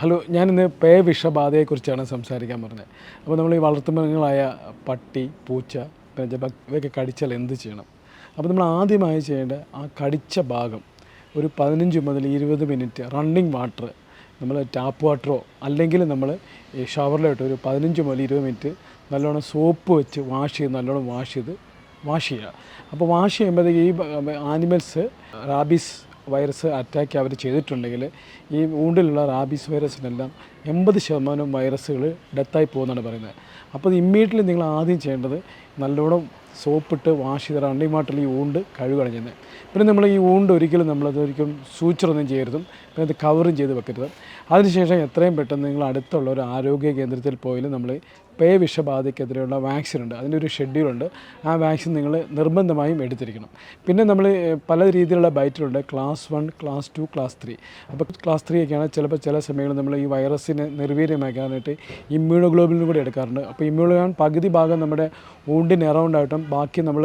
Hello ഞാനിന്ന് പേ വിഷബാധയെക്കുറിച്ചാണ് സംസാരിക്കാൻ പറഞ്ഞത്. അപ്പോൾ നമ്മൾ ഈ വളർത്തുമൃഗങ്ങളായ പട്ടി പൂച്ച പിന്നെ ഇവയൊക്കെ കടിച്ചാൽ എന്ത് ചെയ്യണം? അപ്പോൾ നമ്മൾ ആദ്യമായി ചെയ്യേണ്ട ആ കടിച്ച ഭാഗം ഒരു പതിനഞ്ച് മുതൽ ഇരുപത് മിനിറ്റ് റണ്ണിങ് വാട്ടർ നമ്മൾ ടാപ്പ് വാട്ടറോ അല്ലെങ്കിൽ നമ്മൾ ഈ ഷവറിലോട്ട് ഒരു പതിനഞ്ച് മുതൽ ഇരുപത് മിനിറ്റ് നല്ലോണം സോപ്പ് വെച്ച് വാഷ് ചെയ്ത് നല്ലോണം വാഷ് ചെയ്ത് വാഷ് ചെയ്യുക. അപ്പോൾ വാഷ് ചെയ്യുമ്പോഴത്തേക്ക് ഈ ആനിമൽസ് റാബീസ് വൈറസ് അറ്റാക്ക് അവർ ചെയ്തിട്ടുണ്ടെങ്കിൽ ഈ ഊണ്ടിലുള്ള റാബീസ് വൈറസിനെല്ലാം എൺപത് ശതമാനം വൈറസുകൾ ഡെത്തായി പോകുമെന്നാണ് പറയുന്നത്. അപ്പോൾ ഇമ്മീഡിയറ്റ്ലി നിങ്ങൾ ആദ്യം ചെയ്യേണ്ടത് നല്ലോണം സോപ്പിട്ട് വാഷ് ചെയ്ത് അണ്ടിമാട്ടിൽ ഈ ഊണ്ട് കഴുകുകയാണ് പിന്നെ നമ്മൾ ഈ ഊണ്ട് ഒരിക്കലും നമ്മളത് ഒരിക്കലും സൂച്ചറൊന്നും ചെയ്യരുതും. പിന്നെ അത് കവറും ചെയ്ത് വെക്കരുത്. അതിനുശേഷം എത്രയും പെട്ടെന്ന് നിങ്ങൾ അടുത്തുള്ള ഒരു ആരോഗ്യ കേന്ദ്രത്തിൽ പോയാലും നമ്മൾ പേ വിഷബാധയ്ക്കെതിരെയുള്ള വാക്സിൻ ഉണ്ട്. അതിന്റെ ഒരു ഷെഡ്യൂളുണ്ട് ആ വാക്സിൻ നിങ്ങൾ നിർബന്ധമായും എടുത്തിരിക്കണം. പിന്നെ നമ്മൾ പല രീതിയിലുള്ള ബൈറ്റിലുണ്ട്. Class one class two class three. അപ്പോൾ ക്ലാസ് ത്രീ ഒക്കെയാണ് ചിലപ്പോൾ ചില സമയങ്ങളിൽ നമ്മൾ ഈ വൈറസിനെ നിർവീര്യമാക്കാനായിട്ട് ഇമ്മ്യൂണോഗ്ലോബിനും കൂടി എടുക്കാറുണ്ട്. അപ്പോൾ ഇമ്മ്യൂണോഗ്ലോബിൻ പകുതി ഭാഗം നമ്മുടെ ഊണ്ടിന് അറൗണ്ടായിട്ടും ബാക്കി നമ്മൾ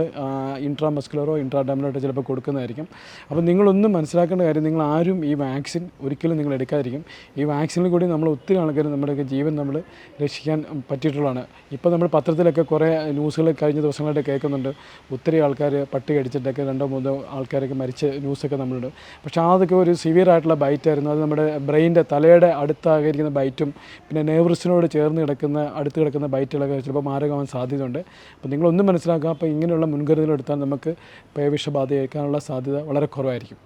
ഇൻട്രാ മസ്കുലറോ ഇൻട്രാ ഇൻട്രാഡാമിലോട്ടോ ചിലപ്പോൾ കൊടുക്കുന്നതായിരിക്കും. അപ്പോൾ നിങ്ങളൊന്നും മനസ്സിലാക്കേണ്ട കാര്യം നിങ്ങൾ ആരും ഈ വാക്സിൻ ഒരിക്കലും നിങ്ങൾ എടുക്കാതിരിക്കും. ഈ വാക്സിനിൽ കൂടി നമ്മൾ ഒത്തിരി ആൾക്കാർ നമ്മുടെയൊക്കെ ജീവൻ നമ്മൾ രക്ഷിക്കാൻ പറ്റിയിട്ടുള്ളതാണ്. ഇപ്പോൾ നമ്മൾ പത്രത്തിലൊക്കെ കുറേ ന്യൂസുകൾ കഴിഞ്ഞ ദിവസങ്ങളായിട്ട് കേൾക്കുന്നുണ്ട്. ഒത്തിരി ആൾക്കാർ പട്ടി കടിച്ചിട്ടൊക്കെ രണ്ടോ മൂന്നോ ആൾക്കാരൊക്കെ മരിച്ച ന്യൂസൊക്കെ നമ്മളുണ്ട്. പക്ഷേ അതൊക്കെ ഒരു സിവിയർ ആയിട്ടുള്ള ബൈറ്റായിരുന്നു അത് നമ്മുടെ ബ്രെയിന്റെ തലയുടെ അടുത്താകരിക്കുന്ന ബൈറ്റും പിന്നെ നേവ്രസിനോട് ചേർന്ന് കിടക്കുന്ന അടുത്ത് കിടക്കുന്ന ബൈറ്റുകളൊക്കെ ചിലപ്പോൾ മാരകമാകാൻ സാധ്യതയുണ്ട്. നിങ്ങളൊന്നും മനസ്സിലാക്കുക അപ്പോൾ ഇങ്ങനെയുള്ള മുൻകരുതലെടുത്താൽ നമുക്ക് പേവിഷബാധ ഏൽക്കാനുള്ള സാധ്യത വളരെ കുറവായിരിക്കും.